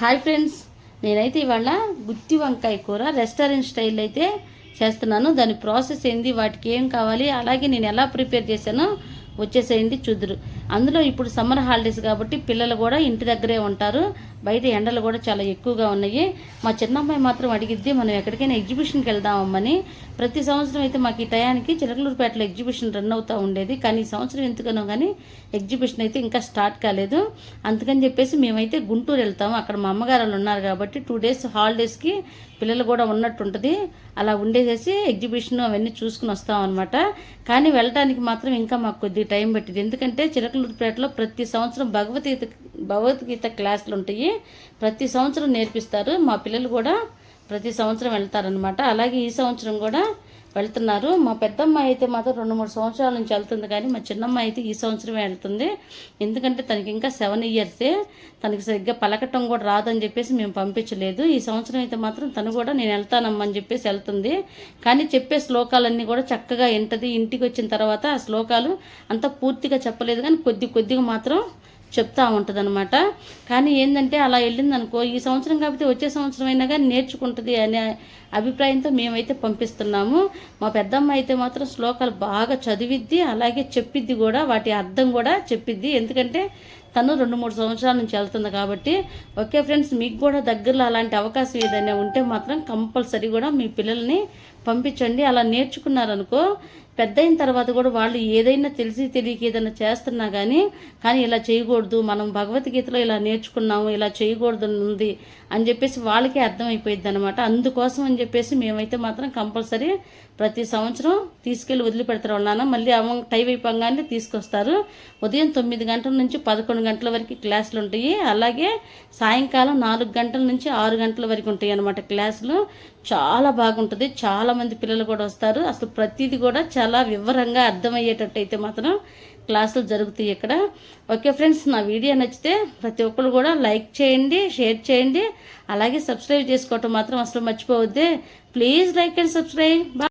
Hi friends నేనైతే ఇవాళ గుత్తి వంకాయ కూర రెస్టారెంట్ స్టైల్ అయితే చేస్తున్నాను. దాని ప్రాసెస్ ఏంది వాటికి ఏం కావాలి అలాగే నేను ఎలా ప్రిపేర్ చేశానో వచ్చేసేయండి చూద్దరు. అందులో ఇప్పుడు సమ్మర్ హాలిడేస్ కాబట్టి పిల్లలు కూడా ఇంటి దగ్గరే ఉంటారు. బయట ఎండలు కూడా చాలా ఎక్కువగా ఉన్నాయి. మా చిన్నమ్మాయి మాత్రం అడిగిద్ది మనం ఎక్కడికైనా ఎగ్జిబిషన్కి వెళ్దామని ప్రతి సంవత్సరం అయితే మాకు ఈ టయానికి చిలకలూరుపేటలో ఎగ్జిబిషన్ రన్ అవుతూ ఉండేది. కానీ ఈ సంవత్సరం ఎందుకనో కానీ ఎగ్జిబిషన్ అయితే ఇంకా స్టార్ట్ కాలేదు. అందుకని చెప్పేసి మేమైతే గుంటూరు వెళ్తాము అక్కడ మా అమ్మగారు వాళ్ళు ఉన్నారు కాబట్టి టూ డేస్ హాలిడేస్కి పిల్లలు కూడా ఉన్నట్టు ఉంటుంది అలా ఉండేసేసి ఎగ్జిబిషన్ అవన్నీ చూసుకుని వస్తాం అనమాట కానీ వెళ్ళడానికి మాత్రం ఇంకా మాకు కొద్ది టైం పట్టింది. ఎందుకంటే చిలకలూరుపేటలో ప్రతి సంవత్సరం భగవద్గీత భగవద్గీత క్లాసులు ఉంటాయి ప్రతి సంవత్సరం నేర్పిస్తారు. మా పిల్లలు కూడా ప్రతి సంవత్సరం వెళ్తారనమాట అలాగే ఈ సంవత్సరం కూడా వెళ్తున్నారు. మా పెద్దమ్మాయి అయితే మాత్రం రెండు మూడు సంవత్సరాల నుంచి వెళ్తుంది కానీ మా చిన్నమ్మాయి అయితే ఈ సంవత్సరమే వెళ్తుంది. ఎందుకంటే తనకి ఇంకా సెవెన్ ఇయర్సే. తనకి సరిగ్గా పలకటం కూడా రాదని చెప్పేసి మేము పంపించలేదు. ఈ సంవత్సరం అయితే మాత్రం తను కూడా నేను వెళ్తానమ్మని అని చెప్పేసి వెళ్తుంది. కానీ చెప్పే శ్లోకాలన్నీ కూడా చక్కగా వింటది. ఇంటికి వచ్చిన తర్వాత ఆ శ్లోకాలు అంత పూర్తిగా చెప్పలేదు కానీ కొద్ది కొద్దిగా మాత్రం చెప్తా ఉంటుందన్నమాట. కానీ ఏంటంటే అలా వెళ్ళిందనుకో ఈ సంవత్సరం కాకపోతే వచ్చే సంవత్సరం అయినా కానీ నేర్చుకుంటుంది అనే అభిప్రాయంతో మేమైతే పంపిస్తున్నాము. మా పెద్దమ్మ అయితే మాత్రం శ్లోకాలు బాగా చదివిద్ది అలాగే చెప్పిద్ది కూడా వాటి అర్థం కూడా చెప్పిద్ది. ఎందుకంటే తను రెండు మూడు సంవత్సరాల నుంచి వెళ్తుంది కాబట్టి ఓకే ఫ్రెండ్స్ మీకు కూడా దగ్గరలో అలాంటి అవకాశం ఏదైనా ఉంటే మాత్రం కంపల్సరీ కూడా మీ పిల్లల్ని పంపించండి. అలా నేర్చుకున్నారనుకో పెద్ద అయిన తర్వాత కూడా వాళ్ళు ఏదైనా తెలిసి తెలియక ఏదైనా చేస్తున్నా కానీ కానీ ఇలా చేయకూడదు మనం భగవద్గీతలో ఇలా నేర్చుకున్నాము ఇలా చేయకూడదు ఉంది అని చెప్పేసి వాళ్ళకే అర్థమైపోయింది అనమాట అందుకోసం అని చెప్పేసి మేమైతే మాత్రం కంపల్సరీ ప్రతి సంవత్సరం తీసుకెళ్ళి వదిలిపెడతారు. వాళ్ళ మళ్ళీ అమ్మ టైం అయిపోగానే తీసుకొస్తారు. ఉదయం తొమ్మిది గంటల నుంచి పదకొండు గంటల వరకు క్లాసులు ఉంటాయి. అలాగే సాయంకాలం నాలుగు గంటల నుంచి ఆరు గంటల వరకు ఉంటాయి అనమాట క్లాసులు. చాలా బాగుంటుంది. చాలా మంది పిల్లలు కూడా వస్తారు. అసలు ప్రతిదీ కూడా చాలా వివరంగా అర్థమయ్యేటట్టు అయితే మాత్రం క్లాసులు జరుగుతాయి ఇక్కడ. ఓకే ఫ్రెండ్స్ నా వీడియో నచ్చితే ప్రతి ఒక్కరు కూడా లైక్ చేయండి షేర్ చేయండి. అలాగే సబ్స్క్రైబ్ చేసుకోవటం మాత్రం అసలు మర్చిపోవద్దే. Please like and subscribe.